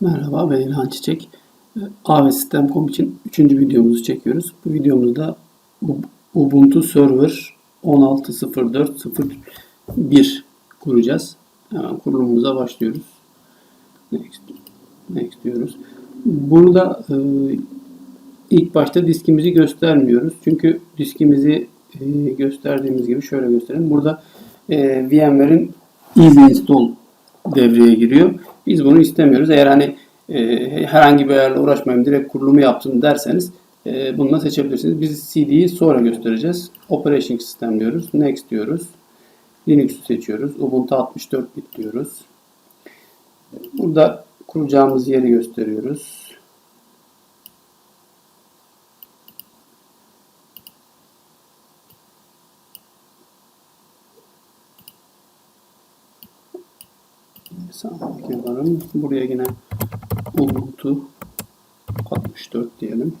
Merhaba ben İlhan Çiçek. AV Sistem.com için 3. videomuzu çekiyoruz. Bu videomuzda Ubuntu Server 16.04.01 kuracağız. Hemen kurulumumuza başlıyoruz. Next, next diyoruz. Burada e, ilk başta diskimizi göstermiyoruz. Çünkü diskimizi e, gösterdiğimiz gibi şöyle gösterelim. Burada e, VMware'in Easy Install devreye giriyor. Biz bunu istemiyoruz. Eğer hani e, herhangi bir ayarla uğraşmayayım direkt kurulumu yaptım derseniz e, bunu da seçebilirsiniz. Biz CD'yi sonra göstereceğiz. Operation System diyoruz. Next diyoruz. Linux'u seçiyoruz. Ubuntu 64 bit diyoruz. Burada kuracağımız yeri gösteriyoruz. Sağlık yaparım. Buraya yine Ubuntu 64 diyelim.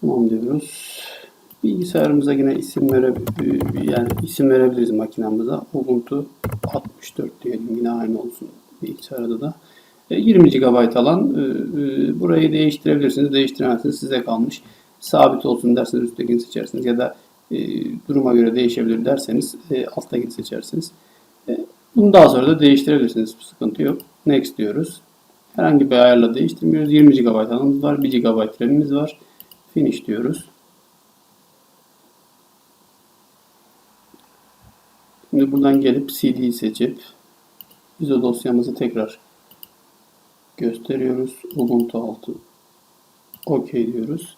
Tamam diyoruz. Bilgisayarımıza yine isim vere yani isim verebiliriz makinamıza. Ubuntu 64 diyelim. Yine aynı olsun bilgisayarda da. 20 GB alan burayı değiştirebilirsiniz. Değiştiremezsiniz. Size kalmış. Sabit olsun derseniz üsttekini seçersiniz ya da duruma göre değişebilir derseniz alttakini seçersiniz. Bunu daha sonra da değiştirebilirsiniz. Sıkıntı yok. Next diyoruz. Herhangi bir ayarla değiştirmiyoruz. 20 GB alanımız var. 1 GB RAM'imiz var. Finish diyoruz. Şimdi buradan gelip CD'yi seçip ISO dosyamızı tekrar gösteriyoruz. Ubuntu 6 OK diyoruz.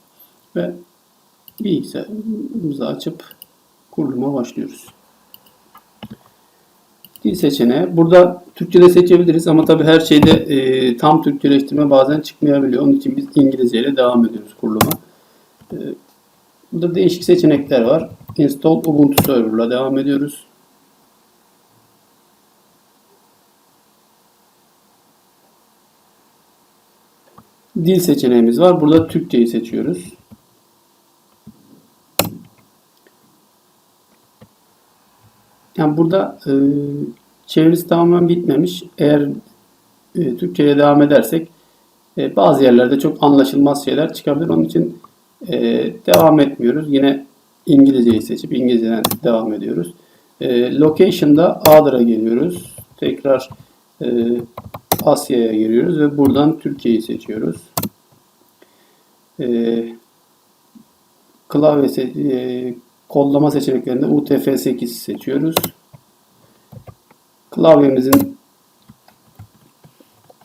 Ve bilgisayarımızı açıp kuruluma başlıyoruz. Dil seçeneği. Burada Türkçe'de seçebiliriz ama tabi her şeyde e, tam Türkçeleştirme bazen çıkmayabiliyor. Onun için biz İngilizce ile devam ediyoruz kuruluma. E, burada değişik seçenekler var. Install Ubuntu Server'la devam ediyoruz. Dil seçeneğimiz var. Burada Türkçeyi seçiyoruz. Yani burada e, çevirisi tamamen bitmemiş. Eğer e, Türkçe'ye devam edersek e, bazı yerlerde çok anlaşılmaz şeyler çıkabilir. Onun için e, devam etmiyoruz. Yine İngilizceyi seçip İngilizceden devam ediyoruz. E, location'da Adır'a geliyoruz. Tekrar e, Asya'ya giriyoruz ve buradan Türkiye'yi seçiyoruz. E, klavye se- e, kodlama seçeneklerinde UTF-8 seçiyoruz. Klavyemizin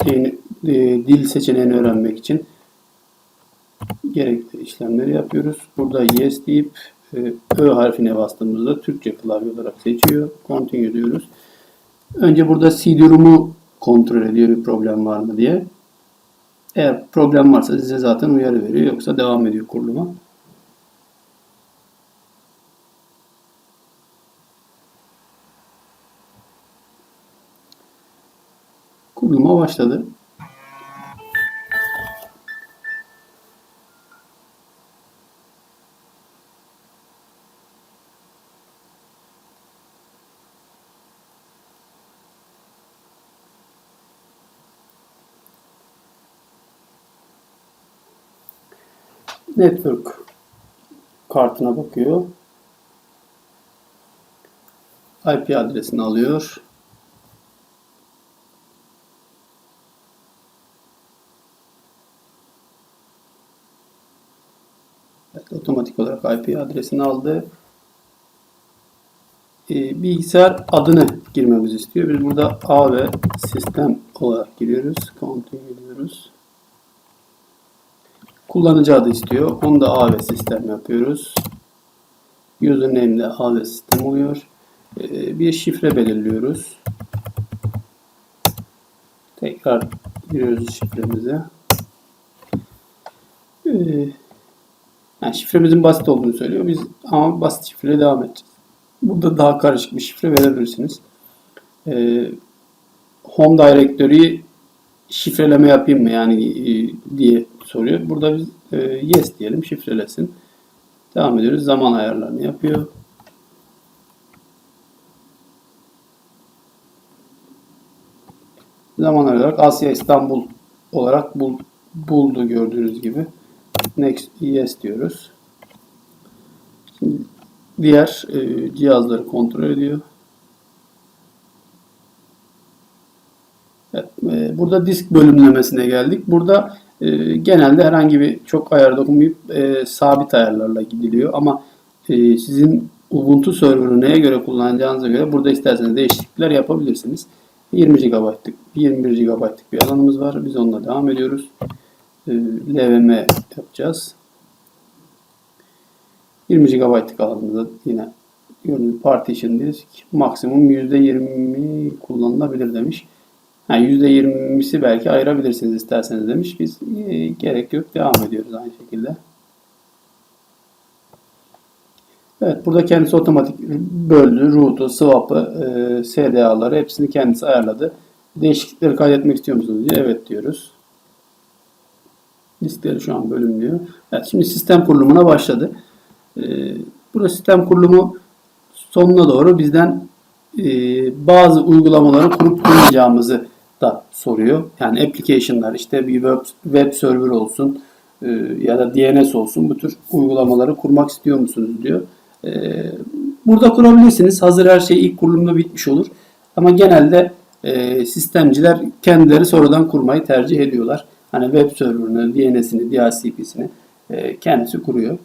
e, dil seçeneğini öğrenmek için gerekli işlemleri yapıyoruz. Burada yes deyip e, Ö harfine bastığımızda Türkçe klavye olarak seçiyor. Continue diyoruz. Önce burada CD-ROM'u kontrol ediyor bir problem var mı diye. Eğer problem varsa size zaten uyarı veriyor. Yoksa devam ediyor kuruluma. Kuruluma başladı. Network kartına bakıyor. IP adresini alıyor. Evet, otomatik olarak IP adresini aldı. Ee, bilgisayar adını girmemizi istiyor. Biz burada A ve sistem olarak giriyoruz. Continue diyoruz. Kullanıcı adı istiyor. Onu da A ve sistem yapıyoruz. Username de A ve sistem oluyor. Ee, bir şifre belirliyoruz. Tekrar giriyoruz şifremize. Ee, yani şifremizin basit olduğunu söylüyor. Biz ama basit şifreyle devam edeceğiz. Burada daha karışık bir şifre verebilirsiniz. Ee, home Directory şifreleme yapayım mı yani e, diye soruyor. Burada biz e, yes diyelim şifrelesin. Devam ediyoruz. Zaman ayarlarını yapıyor. Zaman olarak Asya İstanbul olarak bul, buldu gördüğünüz gibi. Next yes diyoruz. Şimdi diğer e, cihazları kontrol ediyor. Evet, e, burada disk bölümlemesine geldik. Burada e, genelde herhangi bir çok ayar dokunmayıp e, sabit ayarlarla gidiliyor. Ama e, sizin Ubuntu server'ı neye göre kullanacağınıza göre burada isterseniz değişiklikler yapabilirsiniz. 20 GB'lık, 21 GB'lık bir alanımız var. Biz onunla devam ediyoruz. E, LVM yapacağız. 20 GB'lık alanımızda yine gördüğünüz partition disk maksimum %20 kullanılabilir demiş. Yani %20'si belki ayırabilirsiniz isterseniz demiş. Biz e, gerek yok. Devam ediyoruz aynı şekilde. Evet burada kendisi otomatik böldü. Root'u, swap'ı, e, SDA'ları hepsini kendisi ayarladı. Değişiklikleri kaydetmek istiyor musunuz diye evet diyoruz. Diskleri şu an bölümlüyor. Evet şimdi sistem kurulumuna başladı. E, burada sistem kurulumu sonuna doğru bizden e, bazı uygulamaları kurup kurmayacağımızı da soruyor. Yani application'lar işte bir web, web server olsun e, ya da DNS olsun bu tür uygulamaları kurmak istiyor musunuz diyor. E, burada kurabilirsiniz. Hazır her şey ilk kurulumda bitmiş olur. Ama genelde e, sistemciler kendileri sonradan kurmayı tercih ediyorlar. Hani web server'ını, DNS'ini, DHCP'sini e, kendisi kuruyor.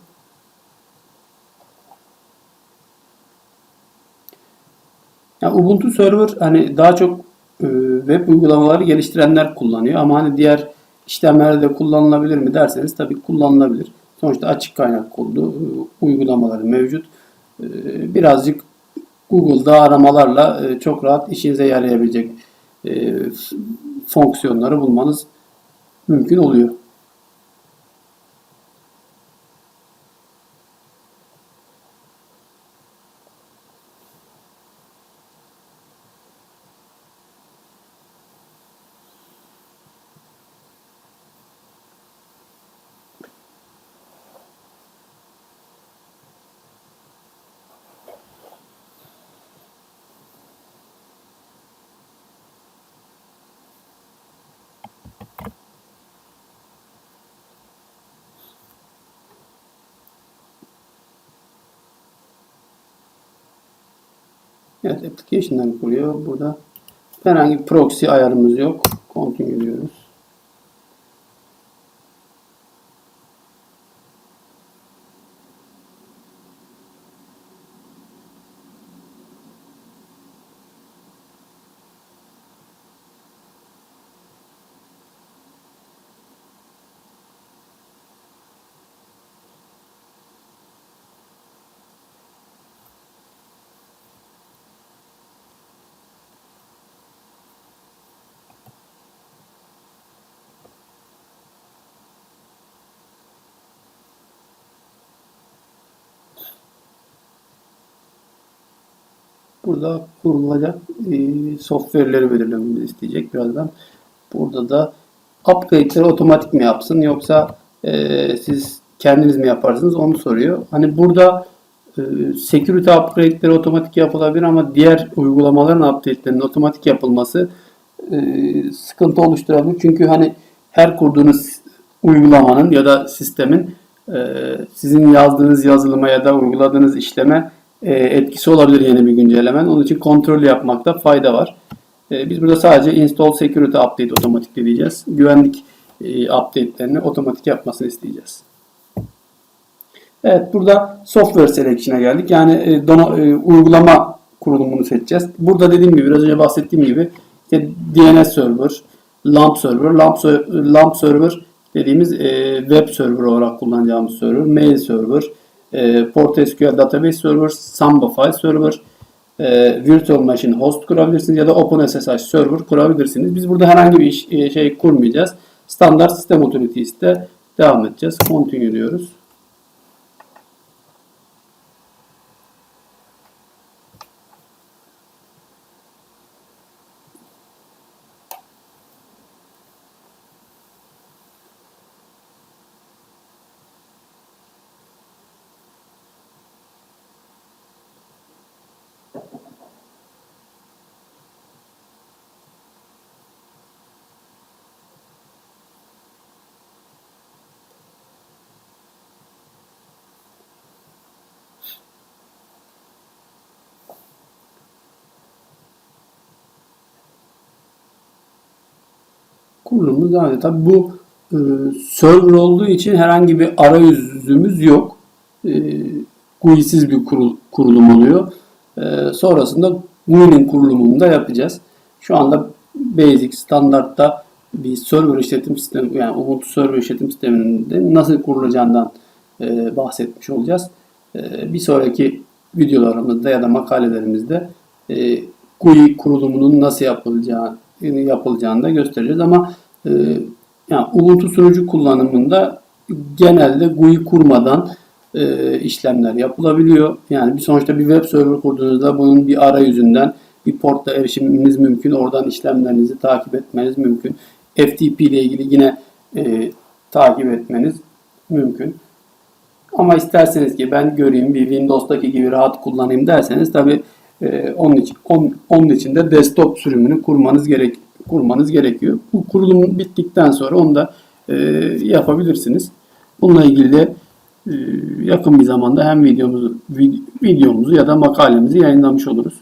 Yani Ubuntu Server hani daha çok e, web uygulamaları geliştirenler kullanıyor ama hani diğer işlemlerde de kullanılabilir mi derseniz tabii kullanılabilir. Sonuçta açık kaynak kodu e, uygulamaları mevcut. E, birazcık Google'da aramalarla e, çok rahat işinize yarayabilecek e, fonksiyonları bulmanız mümkün oluyor. Evet, application'dan kuruyor. Burada herhangi bir proxy ayarımız yok. Continue diyoruz. Burada kurulacak e, software'leri belirlememizi isteyecek birazdan. Burada da upgrade'leri otomatik mi yapsın yoksa e, siz kendiniz mi yaparsınız onu soruyor. Hani burada e, security upgrade'leri otomatik yapılabilir ama diğer uygulamaların update'lerinin otomatik yapılması e, sıkıntı oluşturabilir. Çünkü hani her kurduğunuz uygulamanın ya da sistemin e, sizin yazdığınız yazılıma ya da uyguladığınız işleme etkisi olabilir yeni bir güncellemen. Onun için kontrol yapmakta fayda var. E, biz burada sadece install security update otomatik diyeceğiz. Güvenlik e, update'lerini otomatik yapmasını isteyeceğiz. Evet burada software selection'a geldik. Yani uygulama kurulumunu seçeceğiz. Burada dediğim gibi biraz önce bahsettiğim gibi işte DNS server, LAMP server, LAMP, LAMP server dediğimiz web server olarak kullanacağımız server, mail server, e, PortSQL Database Server, Samba File Server, e, Virtual Machine Host kurabilirsiniz ya da OpenSSH Server kurabilirsiniz. Biz burada herhangi bir iş, e, şey kurmayacağız. Standart Sistem Authorities'te devam edeceğiz. Continue diyoruz. Kurulumumuz devam ediyor. Tabii bu e, server olduğu için herhangi bir arayüzümüz yok. E, GUI'siz bir kurul, kurulum oluyor. E, sonrasında GUI'nin kurulumunu da yapacağız. Şu anda basic standartta bir server işletim sistemi yani Ubuntu server işletim sisteminde nasıl kurulacağından e, bahsetmiş olacağız. E, bir sonraki videolarımızda ya da makalelerimizde e, GUI kurulumunun nasıl yapılacağı yapılacağını da göstereceğiz ama e, yani Ubuntu sunucu kullanımında genelde GUI kurmadan e, işlemler yapılabiliyor. Yani bir sonuçta bir web server kurduğunuzda bunun bir arayüzünden bir portla erişiminiz mümkün. Oradan işlemlerinizi takip etmeniz mümkün. FTP ile ilgili yine e, takip etmeniz mümkün. Ama isterseniz ki ben göreyim bir Windows'taki gibi rahat kullanayım derseniz tabi e, onun için on, onun için de desktop sürümünü kurmanız gerek kurmanız gerekiyor. Bu kurulum bittikten sonra onu da e, yapabilirsiniz. Bununla ilgili de e, yakın bir zamanda hem videomuzu videomuzu ya da makalemizi yayınlamış oluruz.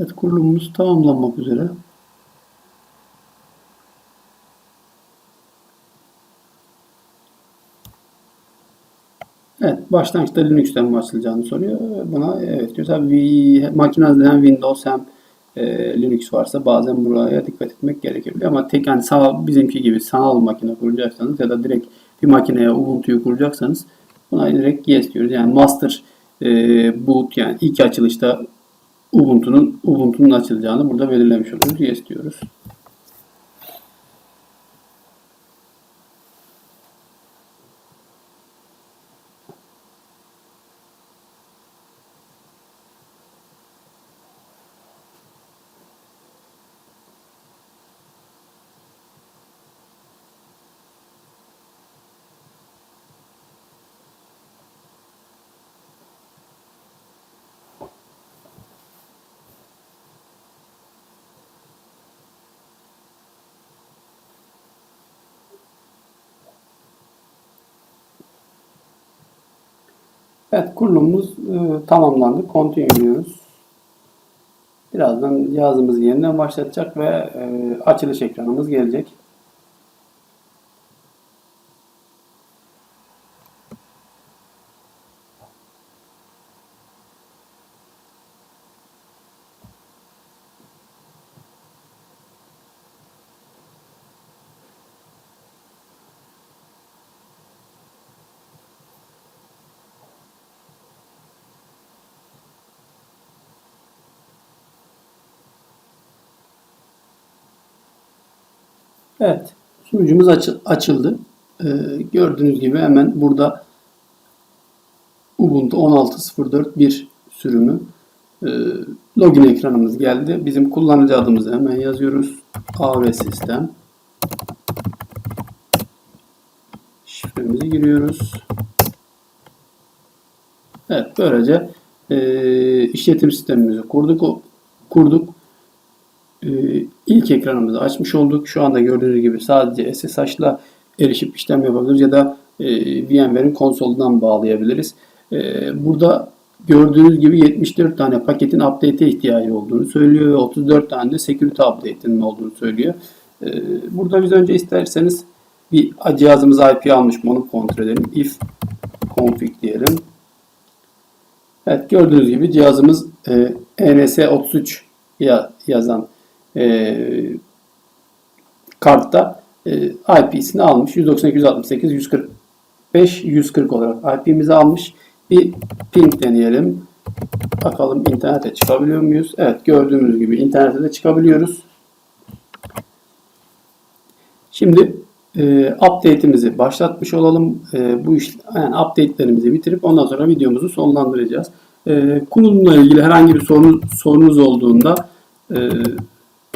Evet kurulumumuz tamamlanmak üzere. Evet, başlangıçta Linux'ten başlayacağını soruyor. Buna evet diyor. Tabii makinenizde hem Windows hem e, Linux varsa bazen buraya dikkat etmek gerekebiliyor. Ama tek yani sanal, bizimki gibi sanal makine kuracaksanız ya da direkt bir makineye Ubuntu'yu kuracaksanız buna direkt yes diyoruz. Yani master e, boot yani ilk açılışta Ubuntu'nun Ubuntu'nun açılacağını burada belirlemiş oluyoruz. Yes diyoruz. Evet kurulumumuz e, tamamlandı. Continue. Birazdan cihazımızı yeniden başlatacak ve e, açılış ekranımız gelecek. Evet. Sunucumuz açı, açıldı. Ee, gördüğünüz gibi hemen burada Ubuntu 16.04.1 sürümü e, login ekranımız geldi. Bizim kullanıcı adımızı hemen yazıyoruz. AV sistem. Şifremizi giriyoruz. Evet böylece e, işletim sistemimizi kurduk. Kurduk. E, ilk ekranımızı açmış olduk. Şu anda gördüğünüz gibi sadece SSH'la erişip işlem yapabiliriz ya da e, VMware'in konsolundan bağlayabiliriz. E, burada gördüğünüz gibi 74 tane paketin update'e ihtiyacı olduğunu söylüyor ve 34 tane de security update'inin olduğunu söylüyor. E, burada biz önce isterseniz bir cihazımız IP almış mı onu kontrol edelim. If config diyelim. Evet gördüğünüz gibi cihazımız e, ENS33 ya, yazan e, kartta e, IP'sini almış. 192.168 145 140 olarak IP'mizi almış. Bir ping deneyelim. Bakalım internete çıkabiliyor muyuz? Evet gördüğümüz gibi internete de çıkabiliyoruz. Şimdi e, update'imizi başlatmış olalım. E, bu iş, yani update'lerimizi bitirip ondan sonra videomuzu sonlandıracağız. E, kurulumla ilgili herhangi bir sorun, sorunuz olduğunda e,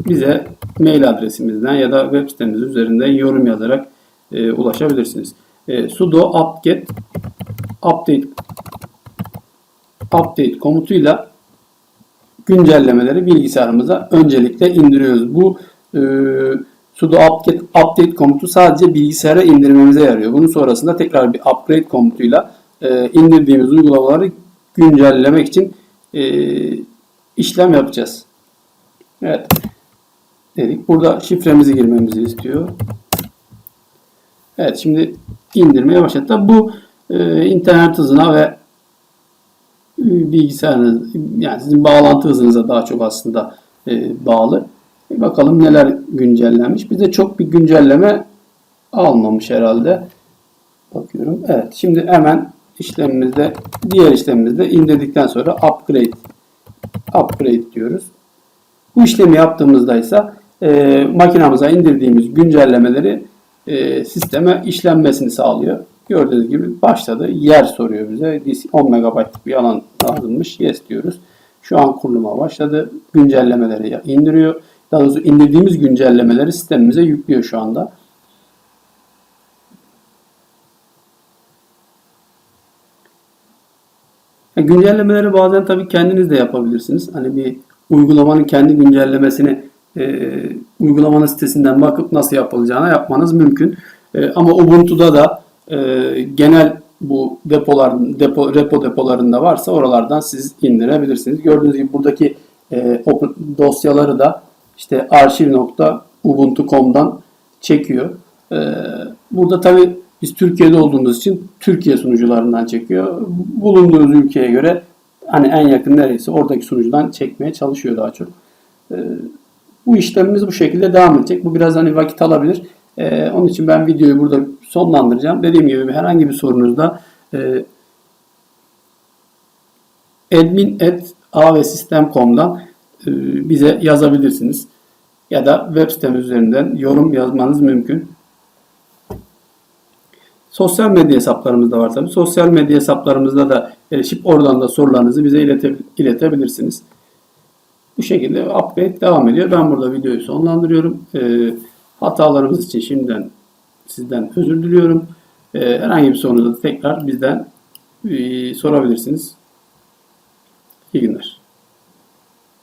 bize mail adresimizden ya da web sitemiz üzerinden yorum yazarak e, ulaşabilirsiniz. e, sudo apt-get update update komutuyla güncellemeleri bilgisayarımıza öncelikle indiriyoruz. Bu e, sudo apt-get update komutu sadece bilgisayara indirmemize yarıyor. Bunun sonrasında tekrar bir upgrade komutuyla e, indirdiğimiz uygulamaları güncellemek için e, işlem yapacağız. Evet. Dedik. Burada şifremizi girmemizi istiyor. Evet şimdi indirmeye başladı. Tabi bu e, internet hızına ve e, bilgisayarınız yani sizin bağlantı hızınıza daha çok aslında e, bağlı. Bir bakalım neler güncellenmiş. Bize çok bir güncelleme almamış herhalde. Bakıyorum. Evet. Şimdi hemen işlemimizde diğer işlemimizde indirdikten sonra upgrade upgrade diyoruz. Bu işlemi yaptığımızda ise e, makinamıza indirdiğimiz güncellemeleri e, sisteme işlenmesini sağlıyor. Gördüğünüz gibi başladı. Yer soruyor bize. Disk 10 MB'lık bir alan lazımmış. Yes diyoruz. Şu an kuruluma başladı. Güncellemeleri indiriyor. Daha doğrusu indirdiğimiz güncellemeleri sistemimize yüklüyor şu anda. Ya Güncellemeleri bazen tabii kendiniz de yapabilirsiniz. Hani bir uygulamanın kendi güncellemesini e, uygulamanın sitesinden bakıp nasıl yapılacağını yapmanız mümkün. E, ama Ubuntu'da da e, genel bu depolar, depo, repo depolarında varsa oralardan siz indirebilirsiniz. Gördüğünüz gibi buradaki e, dosyaları da işte arşiv.ubuntu.com'dan çekiyor. E, burada tabi biz Türkiye'de olduğumuz için Türkiye sunucularından çekiyor. Bulunduğunuz ülkeye göre hani en yakın neresi oradaki sunucudan çekmeye çalışıyor daha çok. E, bu işlemimiz bu şekilde devam edecek. Bu biraz hani vakit alabilir. Ee, onun için ben videoyu burada sonlandıracağım. Dediğim gibi herhangi bir sorunuzda e, admin.avsistem.com'dan e, bize yazabilirsiniz. Ya da web sitemiz üzerinden yorum yazmanız mümkün. Sosyal medya hesaplarımız da var tabi. Sosyal medya hesaplarımızda da erişip oradan da sorularınızı bize ilete, iletebilirsiniz. Bu şekilde upgrade devam ediyor. Ben burada videoyu sonlandırıyorum. Ee, hatalarımız için şimdiden sizden özür diliyorum. Ee, herhangi bir sorunuzda tekrar bizden e, sorabilirsiniz. İyi günler.